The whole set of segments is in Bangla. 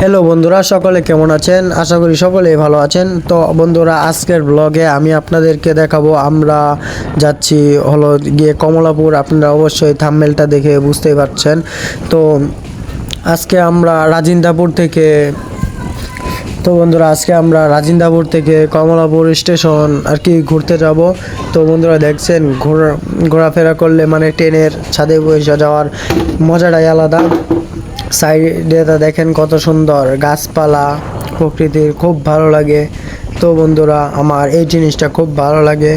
হ্যালো বন্ধুরা, সকলে কেমন আছেন? আশা করি সকলেই ভালো আছেন। তো বন্ধুরা, আজকের ব্লগে আমি আপনাদেরকে দেখাবো, আমরা যাচ্ছি হলো গিয়ে কমলাপুর। আপনারা অবশ্যই থাম্মেলটা দেখে বুঝতেই পারছেন। তো আজকে আমরা রাজিন্দাপুর থেকে, তো বন্ধুরা, আজকে আমরা রাজিন্দাপুর থেকে কমলাপুর স্টেশন আর কি ঘুরতে যাব। তো বন্ধুরা, দেখছেন, ঘোরা, ঘোরাফেরা করলে মানে ট্রেনের ছাদে বসে যাওয়ার মজাটাই আলাদা। সাইডে দেখেন কত সুন্দর। গাছপালা, প্রকৃতির খুব ভালো লাগে। তো বন্ধুরা, আমার এই জিনিসটা খুব ভালো লাগে।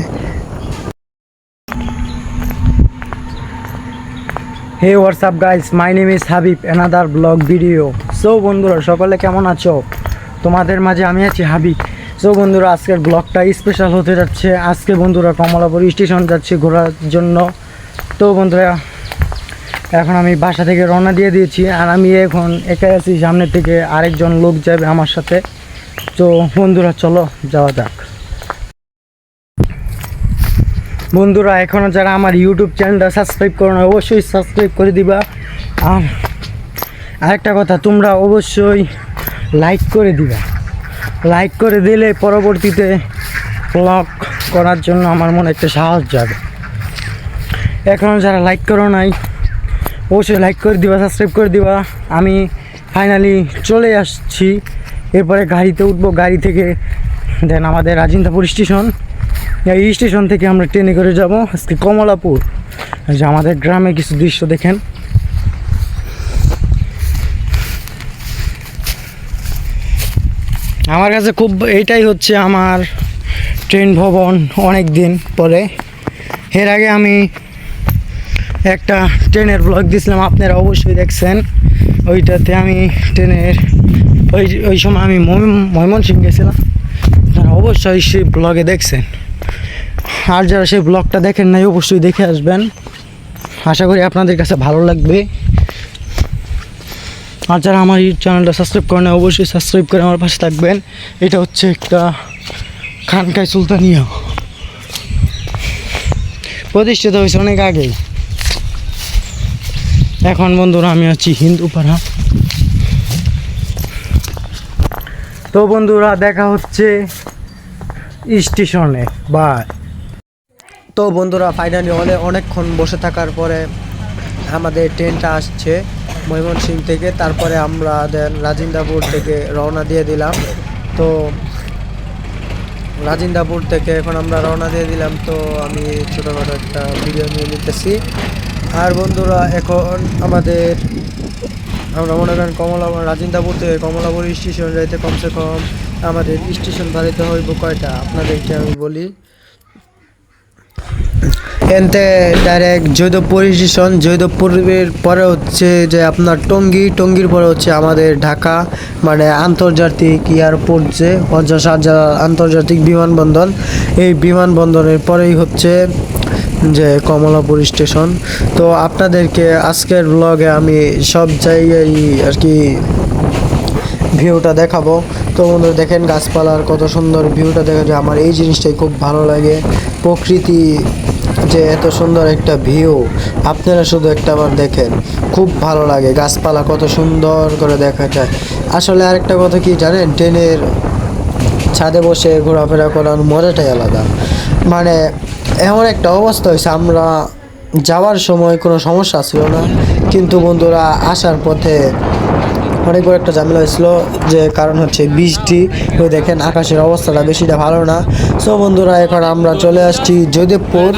Hey what's up guys my name is Habib another blog video so বন্ধুরা, সকলে কেমন আছো? তোমাদের মাঝে আমি আছি হাবিব। সো বন্ধুরা, আজকের ব্লগটা স্পেশাল হতে যাচ্ছে। আজকে বন্ধুরা কমলাপুর স্টেশন যাচ্ছি ঘোরার জন্য। তো বন্ধুরা এখন আমি বাসা থেকে রওনা দিয়ে দিয়েছি আর আমি এখন একাই আছি সামনে থেকে আরেকজন লোক যাবে আমার সাথে। তো বন্ধুরা, চলো যাওয়া যাক। বন্ধুরা এখনও যারা আমার ইউটিউব চ্যানেলটা সাবস্ক্রাইব করো না অবশ্যই সাবস্ক্রাইব করে দিবা। আর আরেকটা কথা, তোমরা অবশ্যই লাইক করে দিবা। লাইক করে দিলে পরবর্তীতে ব্লগ করার জন্য আমার মনে একটা সাহস যাবে। এখনও যারা লাইক করো নাই অবশ্যই লাইক করে দিবা সাবস্ক্রাইব করে দিবা। আমি ফাইনালি চলে আসছি। এরপরে গাড়িতে উঠবো, গাড়ি থেকে দেন আমাদের রাজিন্দাপুর স্টেশন এই স্টেশন থেকে আমরা ট্রেনে করে যাব, আজকে কমলাপুর। যে আমাদের গ্রামে কিছু দৃশ্য দেখেন। আমার কাছে খুব এইটাই হচ্ছে আমার ট্রেন ভবন অনেক দিন পরে। এর আগে আমি একটা ট্রেনের ব্লগ দিয়েছিলাম আপনারা অবশ্যই দেখছেন। ওইটাতে আমি ট্রেনের, ওই ওই সময় আমি ময়ম- ময়মনসিং গেছিলাম। আপনারা অবশ্যই সেই ব্লগে দেখছেন। আর যারা সেই ব্লগটা দেখেন নাই, অবশ্যই দেখে আসবেন। আশা করি আপনাদের কাছে ভালো লাগবে। আর যারা আমার এই চ্যানেলটা সাবস্ক্রাইব করেন অবশ্যই সাবস্ক্রাইব করে আমার পাশে থাকবেন। এটা হচ্ছে একটা খানকায় সুলতানিয়া। প্রতিষ্ঠিত হয়েছে অনেক আগেই। এখন বন্ধুরা আমি আছি হিন্দু পাড়া তো বন্ধুরা দেখা হচ্ছে স্টেশনে বা তো বন্ধুরা ফাইনালি হলে অনেকক্ষণ বসে থাকার পরে আমাদের ট্রেনটা আসছে ময়মনসিং থেকে, তারপরে আমরা দেন রাজিন্দাপুর থেকে রওনা দিয়ে দিলাম। তো রাজিন্দাপুর থেকে এখন আমরা রওনা দিয়ে দিলাম, তো আমি ছোটোখাটো একটা ভিডিও নিয়ে নিতেছি। আর বন্ধুরা, এখন আমাদের আমরা মনে করেন কমলা রাজিন্দাপুর থেকে কমলাপুর স্টেশন যাইতে কমসে কম আমাদের স্টেশন বাড়িতে হইব কয়টা? আপনাদেরকে আমি বলি। এনতে ডাইরেক্ট জৈদপুর স্টেশন জৈদপুরের পরে হচ্ছে যে আপনার টঙ্গী, টঙ্গীর পরে হচ্ছে আমাদের ঢাকা মানে আন্তর্জাতিক এয়ারপোর্ট যে পঞ্চাশ হাজার আন্তর্জাতিক বিমানবন্দর, এই বিমানবন্দরের পরেই হচ্ছে যে কমলাপুর স্টেশন। তো আপনাদেরকে আজকের ব্লগে আমি সব জায়গায় আর কি ভিউটা দেখাবো। তো বন্ধুরা, দেখেন গাছপালার কত সুন্দর ভিউটা দেখা যায়। আমার এই জিনিসটাই খুব ভালো লাগে। প্রকৃতি যে এত সুন্দর একটা ভিউ, আপনারা শুধু একটা আবার দেখেন। খুব ভালো লাগে গাছপালা কত সুন্দর করে দেখা যায়। আসলে আরেকটা কথা কি জানেন, ট্রেনের ছাদে বসে ঘোরাফেরা করার মজাটাই আলাদা। মানে এমন একটা অবস্থা হয়েছে আমরা যাওয়ার সময় কোনো সমস্যা ছিল না। কিন্তু বন্ধুরা আসার পথে অনেক বড় একটা ঝামেলা হয়েছিল যে কারণ হচ্ছে বৃষ্টি। ওই দেখেন আকাশের অবস্থাটা বেশিটা ভালো না। সো বন্ধুরা এখন আমরা চলে আসছি জয়দেবপুর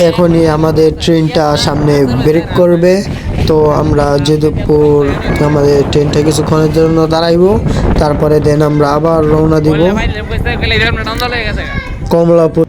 এখনই আমাদের ট্রেনটা সামনে ব্রেক করবে। তো আমরা জয়দেবপুর আমাদের ট্রেনটা কিছুক্ষণের জন্য দাঁড়াইবো। তারপরে দেন আমরা আবার রওনা দিব। কমলাপুর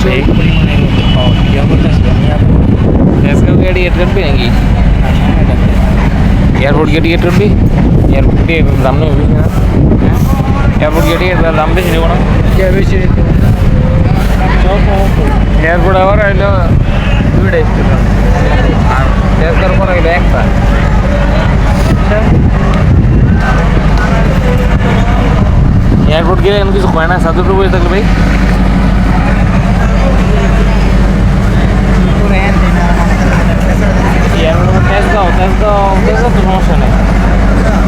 एक और ज़बरदस्त बनी आप नेशनल गाड़ी एयरट्रेन पे आएँगी एयरपोर्ट गेट एयरट्रेन गेट सामने भी एयरपोर्ट गेट सामने ছিল না যাবে ছিল এয়ারপোর্ট আবার হইলো দুইটা স্টেশন আর দেড়টার পর হইলো একটা এয়ারপোর্ট গেলে এখন কিছু কয় না সাত রুপি থাকলে তো সমস্যা নেই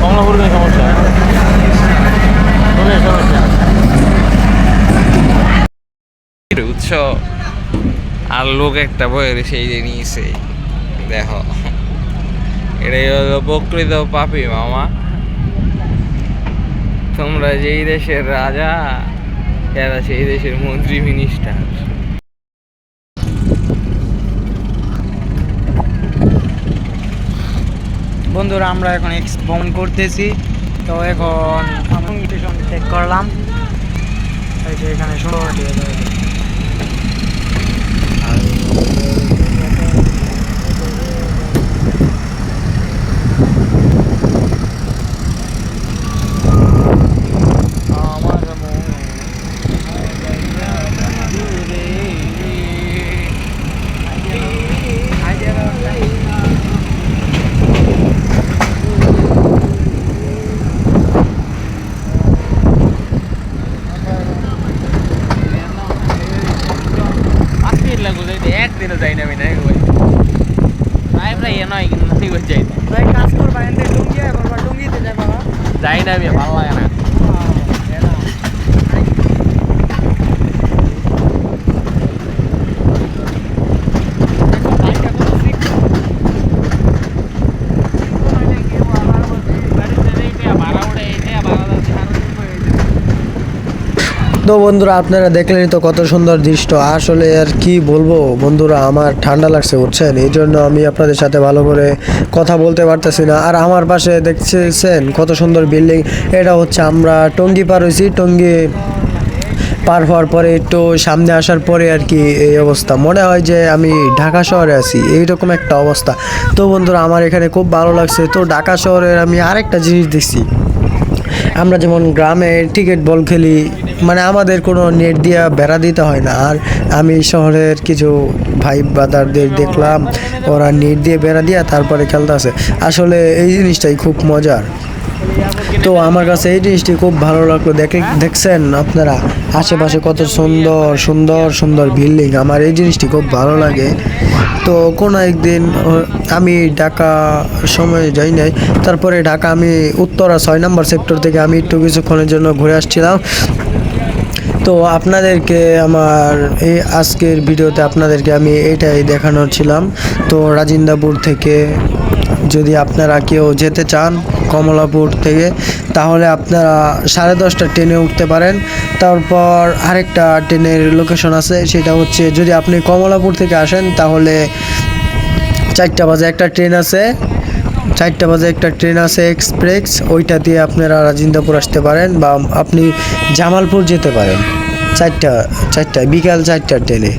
কমলাপুর কোনো সমস্যা কোনো আর লোক একটা বইয়ের সেই যে নিয়েছে, দেখো। এটাই হলো প্রকৃত পাপি মামা। তোমরা যেই দেশের রাজা, এরা সেই দেশের মন্ত্রী মিনিস্টার বন্ধুরা, আমরা এখন এক্স ভ্রমণ করতেছি। তো এখন স্টেশন চেক করলাম। এই যে এখানে সুন্দর 9 তো বন্ধুরা, আপনারা দেখলেনই তো কত সুন্দর দৃশ্য। আসলে আর কি বলব বন্ধুরা, আমার ঠান্ডা লাগছে, বুঝছেন? এই জন্য আমি আপনাদের সাথে ভালো করে কথা বলতে পারতেছি না। আর আমার পাশে দেখছেন কত সুন্দর বিল্ডিং। এটা হচ্ছে আমরা টঙ্গি পার হয়েছি। টঙ্গি পার হওয়ার পরে একটু সামনে আসার পরে আর কি এই অবস্থা। মনে হয় যে আমি ঢাকা শহরে আছি। এইরকম একটা অবস্থা। তো বন্ধুরা, আমার এখানে খুব ভালো লাগছে। তো ঢাকা শহরের আমি আরেকটা জিনিস দেখছি। আমরা যেমন গ্রামে টিকিট বল খেলি মানে আমাদের কোনো নেট দিয়ে বেড়া দিতে হয় না। আর আমি শহরের কিছু ভাই ব্রাদারদের দেখলাম, ওরা নেট দিয়ে বেড়া দিয়ে তারপরে খেলতে আসে আসলে এই জিনিসটাই খুব মজার। তো আমার কাছে এই জিনিসটি খুব ভালো লাগল। দেখে, দেখছেন আপনারা? আশেপাশে কত সুন্দর সুন্দর সুন্দর বিল্ডিং। আমার এই জিনিসটি খুব ভালো লাগে। তো কোনো একদিন আমি ঢাকা সময় যাই নাই। তারপরে ঢাকা, আমি উত্তরা ছয় নম্বর সেক্টর থেকে আমি একটু কিছুক্ষণের জন্য ঘুরে আসছিলাম। তো আপনাদেরকে আমার এই আজকের ভিডিওতে আপনাদেরকে আমি এটাই দেখানোর ছিলাম। তো রাজিন্দাপুর থেকে যদি আপনারা কেউ যেতে চান, কমলাপুর থেকে, তাহলে আপনারা সাড়ে দশটা ট্রেনে উঠতে পারেন। তারপর আরেকটা ট্রেনের লোকেশন আছে, সেটা হচ্ছে যদি আপনি কমলাপুর থেকে আসেন, তাহলে চারটা বাজে একটা ট্রেন আছে। চারটা বাজে একটা ট্রেন আছে এক্সপ্রেস, ওইটা দিয়ে আপনারা রাজিন্দাপুর আসতে পারেন বা আপনি জামালপুর যেতে পারেন। চারটা চারটা, বিকাল চারটা ট্রেনে।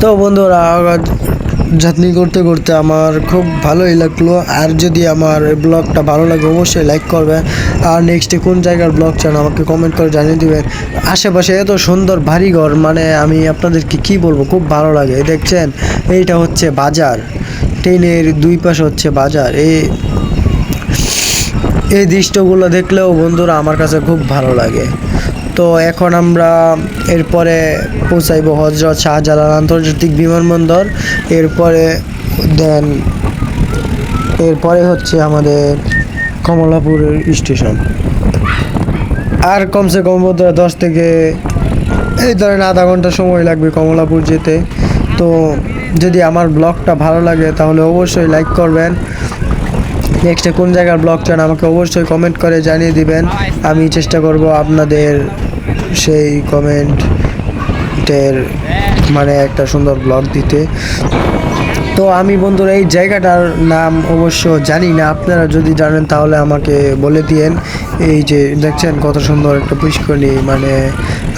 তো বন্ধুরা জার্নি করতে করতে আমার খুব ভালোই লাগল। আর যদি আমার ব্লগটা ভালো লাগে, অবশ্যই লাইক করবেন। আর নেক্সটে কোন জায়গার ব্লগ চান, আমাকে কমেন্ট করে জানিয়ে দেবেন। আশেপাশে এত সুন্দর বাড়িঘর মানে আমি আপনাদেরকে কি বলব, খুব ভালো লাগে। দেখছেন, এইটা হচ্ছে বাজার। ট্রেনের দুই পাশ হচ্ছে বাজার। এই এই দৃশ্যগুলো দেখলেও বন্ধুরা আমার কাছে খুব ভালো লাগে। তো এখন আমরা এরপরে পৌঁছাইব হজরত শাহজালাল আন্তর্জাতিক বিমানবন্দর। এরপরে দেন, এরপরে হচ্ছে আমাদের কমলাপুরের স্টেশন। আর কমসে কম বোধহয় দশ থেকে, এই ধরেন আধা ঘণ্টা সময় লাগবে কমলাপুর যেতে। তো যদি আমার ব্লগটা ভালো লাগে, তাহলে অবশ্যই লাইক করবেন। নেক্সটে কোন জায়গার ব্লগ চান, আমাকে অবশ্যই কমেন্ট করে জানিয়ে দিবেন। আমি চেষ্টা করব আপনাদের সেই কমেন্টের মানে একটা সুন্দর ব্লগ দিতে। তো আমি বন্ধুরা, এই জায়গাটার নাম অবশ্য জানি না। আপনারা যদি জানেন, তাহলে আমাকে বলে দিয়েন। এই যে দেখছেন, কত সুন্দর একটা পুষ্করণী। মানে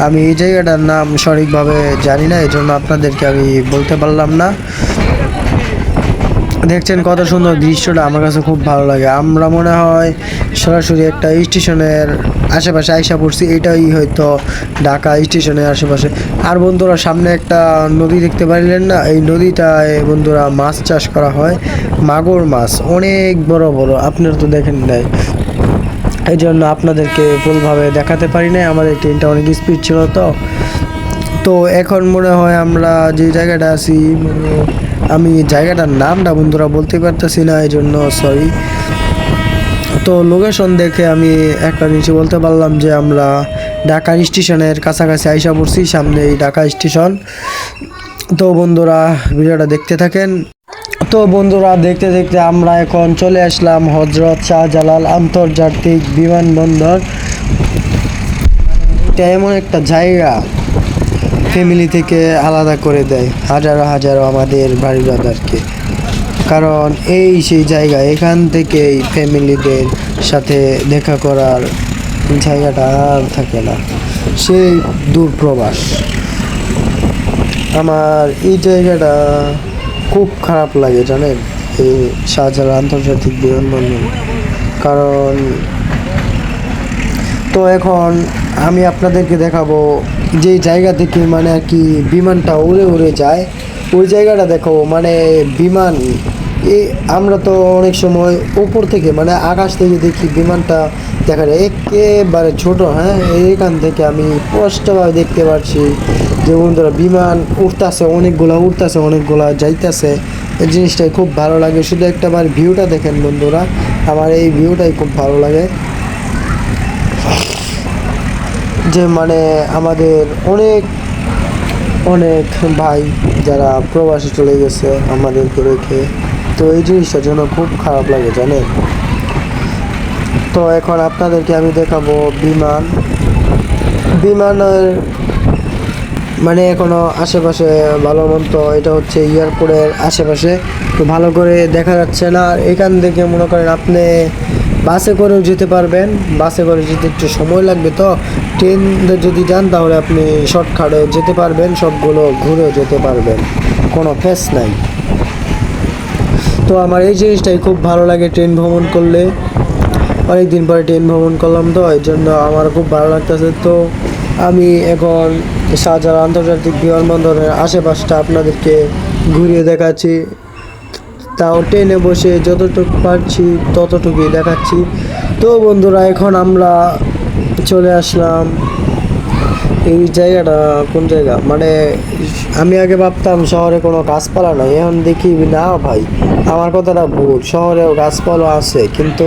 আমি এই জায়গাটার নাম সঠিকভাবে জানি না এই জন্য আপনাদেরকে আমি বলতে পারলাম না। দেখছেন কত সুন্দর দৃশ্যটা, আমার কাছে খুব ভালো লাগে। আমরা মনে হয় সরাসরি একটা স্টেশনের আশেপাশে আইসা পড়ছি, এটাই হয়তো ঢাকা স্টেশনের আশেপাশে। আর বন্ধুরা, সামনে একটা নদী দেখতে পারিলেন না? এই নদীটায় বন্ধুরা মাছ চাষ করা হয়, মাগুর মাছ, অনেক বড় বড়, আপনারা তো দেখেন নাই। এই জন্য আপনাদেরকে ফুলভাবে দেখাতে পারি নাই, আমাদের ট্রেনটা অনেক স্পিড ছিল তো। তো এখন মনে হয় আমরা যে জায়গাটা আছি আমি জায়গাটার নামটা বন্ধুরা বলতে পারতেছি না এই জন্য সরি তো লোকেশন দেখে আমি একটা জিনিস বলতে পারলাম যে আমরা ঢাকা স্টেশনের কাছাকাছি আইসা পড়ছি, সামনে এই ঢাকা স্টেশন। তো বন্ধুরা, ভিডিওটা দেখতে থাকেন। তো বন্ধুরা, দেখতে দেখতে আমরা এখন চলে আসলাম হজরত শাহজালাল আন্তর্জাতিক বিমানবন্দর। এটা এমন একটা জায়গা। ফ্যামিলি থেকে আলাদা করে দেয়। হাজারো হাজারো আমাদের বাড়ি ব্রাদারকে। কারণ এই সেই জায়গা, এখান থেকেই ফ্যামিলিদের সাথে দেখা করার জায়গাটা আর থাকে না। সেই দূর প্রবাস আমার এই জায়গাটা খুব খারাপ লাগে, জানেন? এই শাহজালাল আন্তর্জাতিক বিমানবন্দর। কারণ তো এখন আমি আপনাদেরকে দেখাবো যে জায়গা থেকে মানে আর কি বিমানটা উড়ে উড়ে যায়, ওই জায়গাটা দেখো মানে বিমান এই আমরা তো অনেক সময় উপর থেকে মানে আকাশ থেকে দেখি বিমানটা দেখা যায় একেবারে ছোট হ্যাঁ? এখান থেকে আমি স্পষ্টভাবে দেখতে পাচ্ছি যে বন্ধুরা, বিমান উঠতেছে অনেকগুলা উঠতেছে অনেকগুলা যাইতেছে। এই জিনিসটাই খুব ভালো লাগে। শুধু একটা আমার ভিউটা দেখেন বন্ধুরা, আমার এই ভিউটাই খুব ভালো লাগে। যে মানে আমাদের অনেক অনেক ভাই যারা প্রবাসে চলে গেছে আমাদেরকে রেখে। তো এই জিনিসটার জন্য খুব খারাপ লাগে, জানেন? তো এখন আপনাদেরকে আমি দেখাবো বিমান। বিমানের মানে এখনও আশেপাশে ভালো মতো এটা হচ্ছে এয়ারপোর্টের আশেপাশে। তো ভালো করে দেখা যাচ্ছে না। আর এখান থেকে মনে করেন আপনি বাসে করেও যেতে পারবেন। বাসে করে যেতে একটু সময় লাগবে তো। ট্রেন যদি যান, তাহলে আপনি শর্টকাটে যেতে পারবেন, সবগুলো ঘুরেও যেতে পারবেন। কোনো ফেস নাই। তো আমার এই জিনিসটাই খুব ভালো লাগে ট্রেন ভ্রমণ করলে। অনেক দিন পরে ট্রেন ভ্রমণ করলাম তো, এই জন্য আমার খুব ভালো লাগতেছে। তো আমি এখন শাহজালাল আন্তর্জাতিক বিমানবন্দরের আশেপাশটা আপনাদেরকে ঘুরিয়ে দেখাচ্ছি। তাও ট্রেনে বসে যতটুকু পারছি, ততটুকুই দেখাচ্ছি। তো বন্ধুরা, এখন আমরা চলে আসলাম। এই জায়গাটা কোন জায়গা? মানে আমি আগে ভাবতাম শহরে কোনো গাছপালা নাই, এখন দেখি না ভাই। আমার কথাটা ভুল, শহরেও গাছপালা আছে, কিন্তু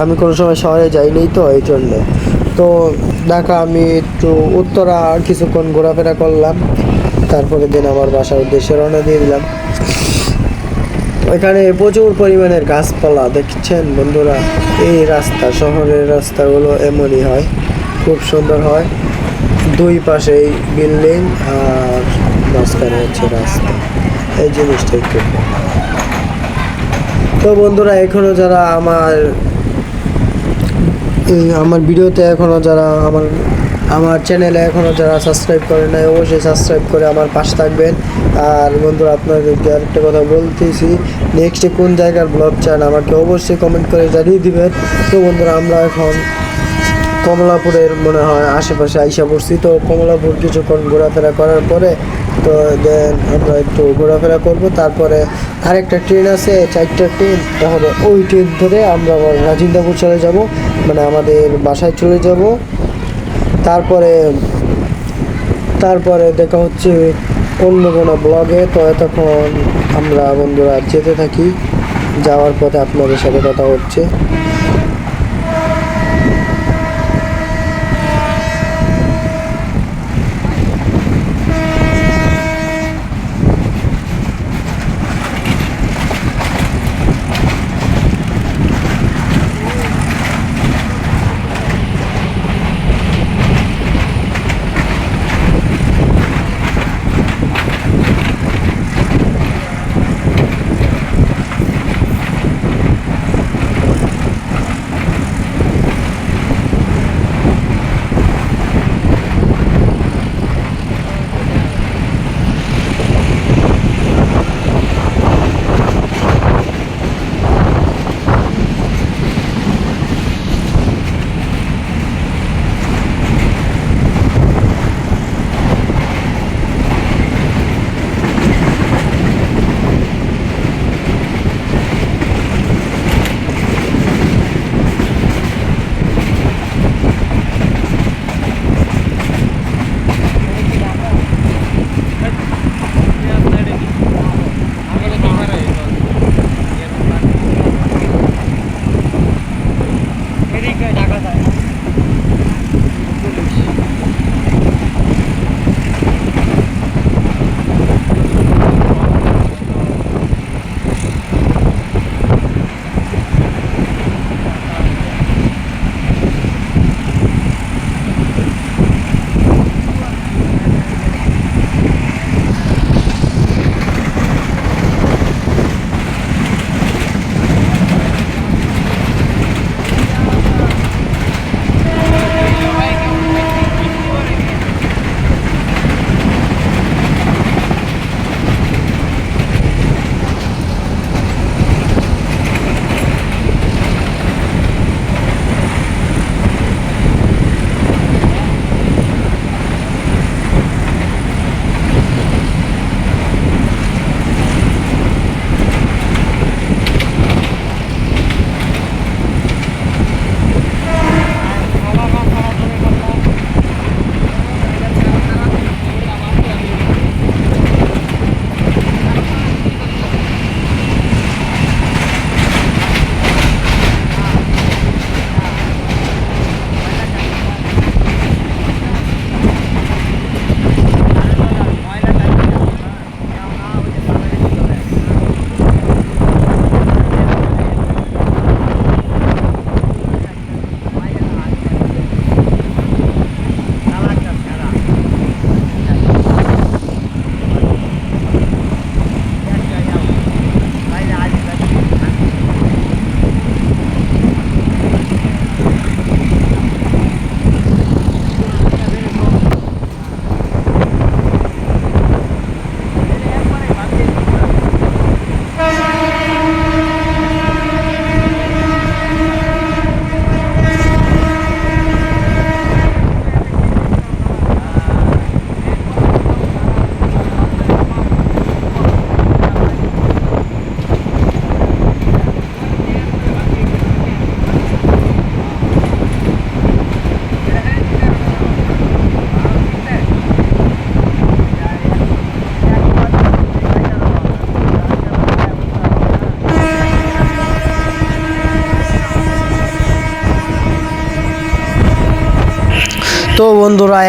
আমি কোনো সময় শহরে যাইনি তো এই জন্যে। তো ঢাকা আমি একটু উত্তরা কিছুক্ষণ ঘোরাফেরা করলাম তারপরে দিন আমার বাসার উদ্দেশ্যে রওনা দিয়ে দিলাম। এখানে প্রচুর পরিমাণের গাছপালা, দেখছেন বন্ধুরা? এই রাস্তা, শহরের রাস্তাগুলো এমনই হয়, খুব সুন্দর হয়। দুই পাশেই বিল্ডিং আর মাঝখানে হচ্ছে রাস্তা। এই জিনিসটাই খুব তো বন্ধুরা এখনও যারা আমার আমার ভিডিওতে এখনও যারা আমার আমার চ্যানেলে এখনও যারা সাবস্ক্রাইব করে নাই, অবশ্যই সাবস্ক্রাইব করে আমার পাশে থাকবেন। আর বন্ধুরা, আপনাদেরকে আরেকটা কথা বলতেছি নেক্সটে কোন জায়গার ব্লগ চান আমাকে অবশ্যই কমেন্ট করে জানিয়ে দিবেন। তো বন্ধুরা, আমরা এখন কমলাপুরের মনে হয় আশেপাশে আইসা পড়ছি। তো কমলাপুর কিছুক্ষণ ঘোরাফেরা করার পরে, তো দেন আমরা একটু ঘোরাফেরা করব। তারপরে আরেকটা ট্রেন আছে, চারটা ট্রেন তাহলে ওই ট্রেন ধরে আমরা আবার রাজিন্দাপুর চলে যাব। মানে আমাদের বাসায় চলে যাব। তারপরে তারপরে দেখা হচ্ছে অন্য কোনো ব্লগে। তো এতক্ষণ আমরা বন্ধুরা যেতে থাকি, যাওয়ার পথে আপনাদের সাথে কথা হচ্ছে।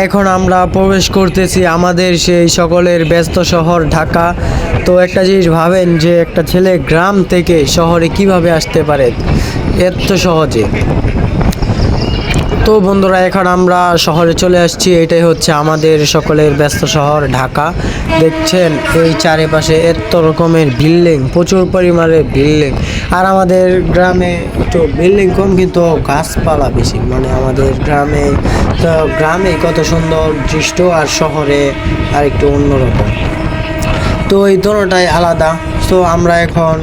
এখন আমরা প্রবেশ করতেছি আমাদের সেই সকলের ব্যস্ত শহর ঢাকা। তো একটা জিনিস ভাবেন যে একটা ছেলে গ্রাম থেকে শহরে কীভাবে আসতে পারে? এত সহজে। তো বন্ধুরা, এখন আমরা শহরে চলে আসছি। এটাই হচ্ছে আমাদের সকলের ব্যস্ত শহর, ঢাকা। দেখছেন, এই চারিপাশে এত রকমের বিল্ডিং, প্রচুর পরিমাণে বিল্ডিং। আর আমাদের গ্রামে একটু বিল্ডিং কম, কিন্তু গাছপালা বেশি। মানে আমাদের গ্রামে, তো গ্রামে কত সুন্দর দৃশ্য আর শহরে আর একটু অন্যরকম। তো এই দোনোটাই আলাদা। তো আমরা এখন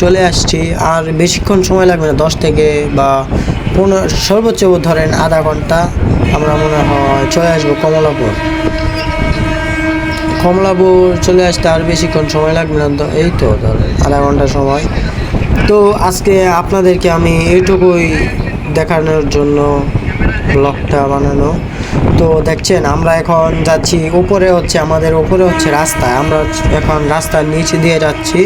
চলে আসছি, আর বেশিক্ষণ সময় লাগবে না, দশ থেকে বা পনেরো সর্বোচ্চ ধরেন আধা ঘণ্টা, আমরা মনে হয় চলে আসব কমলাপুর। কমলাপুর চলে আসতে আর বেশিক্ষণ সময় লাগবে না তো, এই তো ধরেন আধা ঘণ্টা সময়। তো আজকে আপনাদেরকে আমি এইটুকুই দেখানোর জন্য ব্লগটা বানানো। তো দেখছেন, আমরা এখন যাচ্ছি উপরে হচ্ছে, আমাদের উপরে হচ্ছে রাস্তা। আমরা এখন রাস্তার নিচে দিয়ে যাচ্ছি।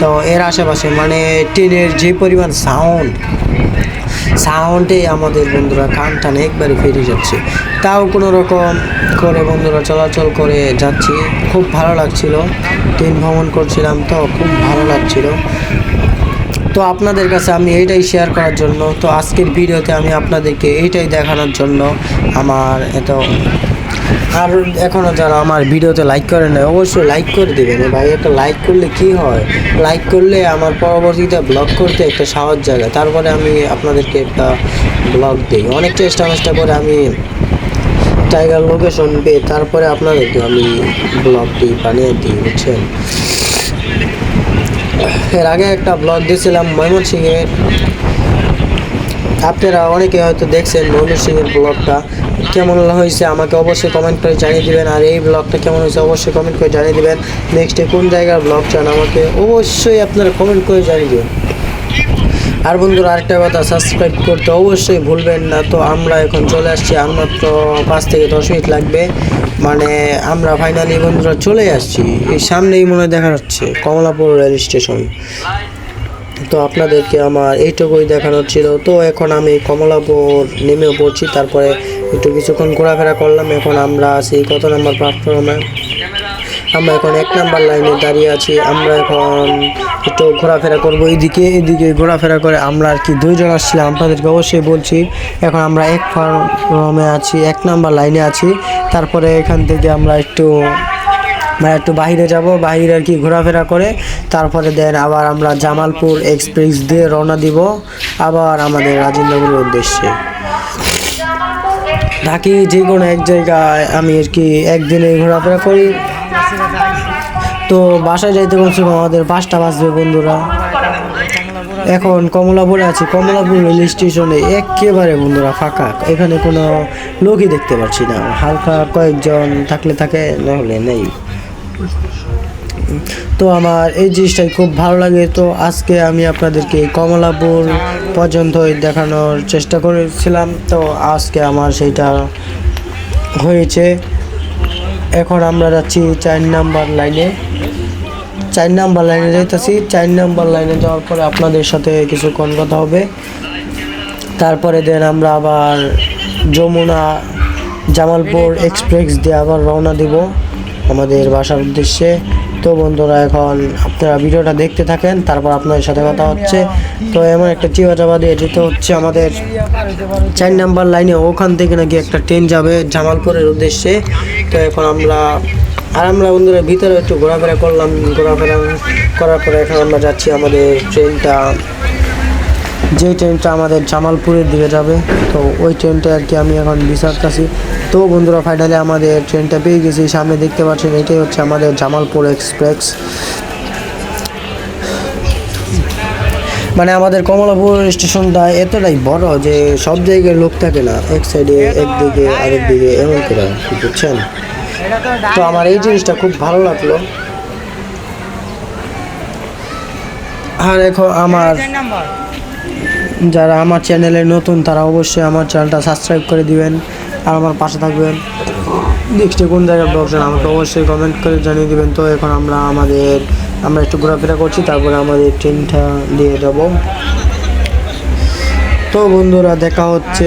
তো এর আশেপাশে মানে ট্রেনের যে পরিমাণ সাউন্ড সাউন্ডে আমাদের বন্ধুরা কান টানে একবারে ফিরে যাচ্ছে। তাও কোনো রকম করে বন্ধুরা চলাচল করে যাচ্ছি। খুব ভালো লাগছিল। ট্রেন ভ্রমণ করছিলাম তো খুব ভালো লাগছিল। তো আপনাদের কাছে আমি এইটাই শেয়ার করার জন্য। তো আজকের ভিডিওতে আমি আপনাদেরকে এইটাই দেখানোর জন্য আমার এত আর এখনও যারা আমার ভিডিওতে লাইক করে না অবশ্যই লাইক করে দেবেন। ভাই, একটা লাইক করলে কি হয়? লাইক করলে আমার পরবর্তীতে ব্লগ করতে একটা সাহস জায়গা তারপরে আমি আপনাদেরকে একটা ব্লগ দিই। অনেক চেষ্টা চেষ্টা করে আমি টাইগার লোকেশন পেয়ে তারপরে আপনাদেরকে আমি ব্লগ দিই, বানিয়ে দিই, বুঝছেন? এর আগে একটা ব্লগ দিয়েছিলাম ময়মনসিংহের। আপনারা অনেকে হয়তো দেখছেন ময়মনসিংহের ব্লগটা কেমন হয়েছে আমাকে অবশ্যই কমেন্ট করে জানিয়ে দিবেন। আর এই ব্লগটা কেমন হয়েছে অবশ্যই কমেন্ট করে জানিয়ে দিবেন। নেক্সটে কোন জায়গার ব্লগ চান আমাকে অবশ্যই আপনারা কমেন্ট করে জানিয়ে দেবেন। আর বন্ধুরা, আরেকটা কথা সাবস্ক্রাইব করতে অবশ্যই ভুলবেন না। তো আমরা এখন চলে আসছি, আর মাত্র পাঁচ থেকে দশ মিনিট লাগবে। মানে আমরা ফাইনালি বন্ধুরা চলে আসছি। এই সামনেই মনে দেখা যাচ্ছে কমলাপুর রেল স্টেশন। তো আপনাদেরকে আমার এইটুকুই দেখানোর ছিল। তো এখন আমি কমলাপুর নেমেও পড়ছি, তারপরে একটু কিছুক্ষণ ঘোরাফেরা করলাম। এখন আমরা আছি কত নম্বর প্ল্যাটফর্মে আমরা এখন এক নাম্বার লাইনে দাঁড়িয়ে আছি। আমরা এখন একটু ঘোরাফেরা করব এইদিকে এদিকে ঘোরাফেরা করে আমরা আর কি দুইজন আসছিলাম। আপনাদেরকে অবশ্যই বলছি, এখন আমরা এক ফার্মে আছি, এক নাম্বার লাইনে আছি। তারপরে এখান থেকে আমরা একটু মানে একটু বাইরে যাব বাইরে আর কি ঘোরাফেরা করে। তারপরে দেন আবার আমরা জামালপুর এক্সপ্রেস দিয়ে রওনা দিব, আবার আমাদের রাজেন্দ্রপুরের উদ্দেশ্যে। থাকি যে কোনো এক জায়গায় আমি আর কি একদিনে ঘোরাফেরা করি। তো বাসায় যাইতে কম আমাদের পাঁচটা বাজবে বন্ধুরা। এখন কমলাপুরে আছি, কমলাপুর রেল স্টেশনে একেবারে বন্ধুরা ফাঁকা। এখানে কোনো লোকই দেখতে পাচ্ছি না। হালকা কয়েকজন থাকলে থাকে নাহলে নেই। তো আমার এই জিনিসটাই খুব ভালো লাগে। তো আজকে আমি আপনাদেরকে কমলাপুর পর্যন্তই দেখানোর চেষ্টা করেছিলাম। তো আজকে আমার সেইটা হয়েছে। এখন আমরা যাচ্ছি চার নাম্বার লাইনে। চার নাম্বার লাইনে যাইতেছি। চার নাম্বার লাইনে যাওয়ার পরে আপনাদের সাথে কিছুক্ষণ কথা হবে। তারপরে দেন আমরা আবার যমুনা জামালপুর এক্সপ্রেস দিয়ে আবার রওনা দিব। আমাদের বাসার উদ্দেশ্যে। তো বন্ধুরা, এখন আপনারা ভিডিওটা দেখতে থাকেন, তারপর আপনাদের সাথে কথা হচ্ছে। তো এমন একটা চিবা চাপা দিয়ে যেতে হচ্ছে আমাদের চার নাম্বার লাইনে, ওখান থেকে নাকি একটা ট্রেন যাবে জামালপুরের উদ্দেশ্যে। তো এখন আমরা আর আমরা বন্ধুরা ভিতরে একটু ঘোরাফেরা করলাম, ঘোরাফেরা করার পরে এখন আমরা যাচ্ছি আমাদের ট্রেনটা যে ট্রেনটা আমাদের জামালপুরের দিকে যাবে, তো ওই ট্রেনটা আর কি আমি এখন বিচারতেছি তো বন্ধুরা ফাইনালি আমাদের ট্রেনটা পেয়ে গেছি। সামনে দেখতে পাচ্ছেন, এটাই হচ্ছে আমাদের জামালপুর এক্সপ্রেস। মানে আমাদের কমলাপুর স্টেশনটা এতটাই বড় যে সব জায়গায় লোক থাকে না, এক সাইডে একদিকে আরেক দিকে, এমন করে, বুঝছেন? তো আমার এই জিনিসটা খুব ভালো লাগল। আর এখন আমার যারা আমার চ্যানেলে নতুন তারা অবশ্যই আমার চ্যানেলটা সাবস্ক্রাইব করে দিবেন আর আমার পাশে থাকবেন। নেক্সটে কোন জায়গায় ব্লগ চান আমাকে অবশ্যই কমেন্ট করে জানিয়ে দিবেন। তো এখন আমরা আমাদের আমরা একটু ঘোরাফেরা করছি তারপরে আমাদের ট্রেনটা দিয়ে যাব। তো বন্ধুরা দেখা হচ্ছে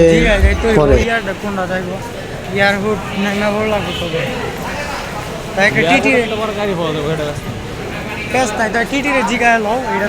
পরে। তাই টিটিরে জিগায় লও এটা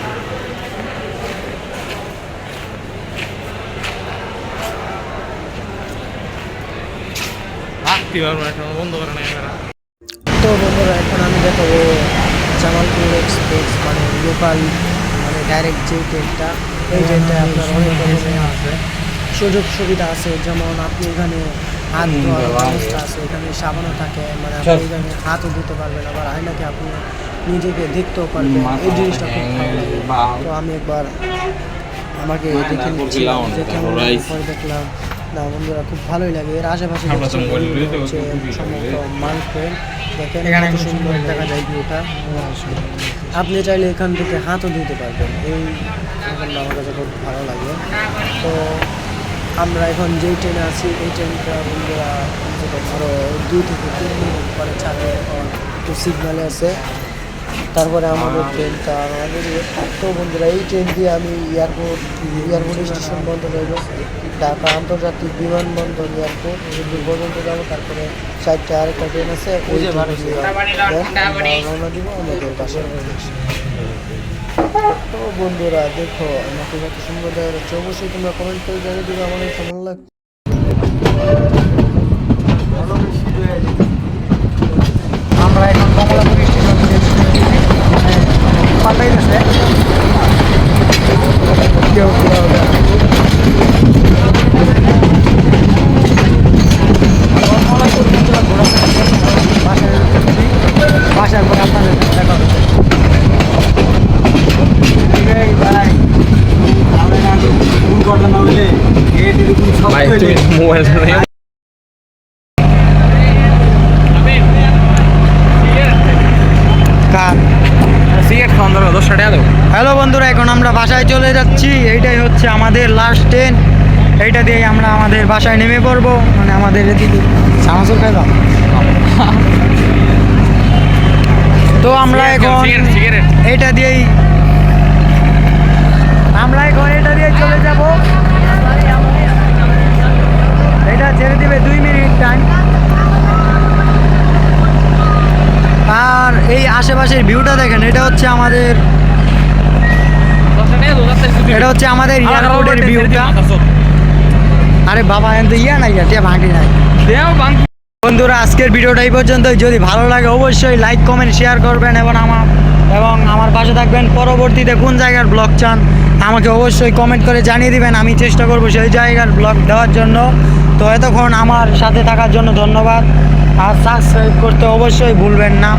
তো বন্ধুরা এখন আমি দেখাবো জামালপুর এক্সপ্রেস মানে লোকাল মানে ডাইরেক্ট যে ট্রেনটা এই ট্রেনটা আপনার অনেক রকমের আছে সুযোগ সুবিধা আছে। যেমন আপনি এখানে হাত ধোয়ার ব্যবস্থা আছে এখানে সাবানও থাকে মানে আপনি এখানে হাতও দিতে পারবেন আবার আয়নাকে আপনি নিজেকে দেখতেও পারবেন। এই জিনিসটা খুব ভালো লাগে। তো আমি একবার আমাকে দেখে নিচ্ছিলাম যে কেমন পরে দেখলাম। না বন্ধুরা খুব ভালোই লাগে। এর আশেপাশে দেখেন এখানে সুন্দর দেখা যায় ভিউটা আপনি চাইলে এখান থেকে হাতও দিতে পারবেন। এই আমার কাছে খুব ভালো লাগে। তো আমরা এখন যেই ট্রেনে আছি এই ট্রেনটা বন্ধুরা আরও দুই থেকে তিন মিনিট পরে ছাড়বে এখন একটু সিগনালে আছে। তারপরে আমাদের ট্রেনটা আমাদের তো বন্ধুরা এই ট্রেন দিয়ে আমি এয়ারপোর্ট এয়ারপোর্ট স্টেশন বন্ধ যাব ঢাকা আন্তর্জাতিক বিমানবন্দর এয়ারপোর্ট পর্যন্ত যাব তারপরে সাইডটা আরেকটা ট্রেন আছে ওই রওনা দিব আমাদের উদ্দেশ্যে। তো বন্ধুরা দেখো আমাকে কত সুন্দর দেখা যাচ্ছে। অবশ্যই তোমরা কমেন্ট করে জানিয়ে দিবে আমার কেমন লাগছে আমরা এখন কমলাপুর স্টেশন পাল্টাই গেছে কেউ বাসার পরে আপনাদের দেখা হবে ভাই তুই মোবাইলটা সামাসুর খাইলাম তো আমরা এখন সিগারেট দিয়েই আমরা এখন এটা দিয়ে চলে যাব। এটা ছেড়ে দিবে দুই মিনিট টাইম আর এই আশেপাশের ভিউটা দেখেন এটা হচ্ছে আমাদের এটা হচ্ছে আমাদের এয়ারপোর্টের ভিউটা আরে বাবা এত ইয়া নাই ইয়া ভাঙি নাই। বন্ধুরা, আজকের ভিডিওটা এই পর্যন্ত যদি ভালো লাগে, অবশ্যই লাইক কমেন্ট শেয়ার করবেন এবং আমার এবং আমার পাশে থাকবেন। পরবর্তীতে কোন জায়গার ব্লগ চান, আমাকে অবশ্যই কমেন্ট করে জানিয়ে দিবেন। আমি চেষ্টা করব সেই জায়গার ব্লগ দেওয়ার জন্য। তো এতক্ষণ আমার সাথে থাকার জন্য ধন্যবাদ। আর সাবস্ক্রাইব করতে অবশ্যই ভুলবেন না।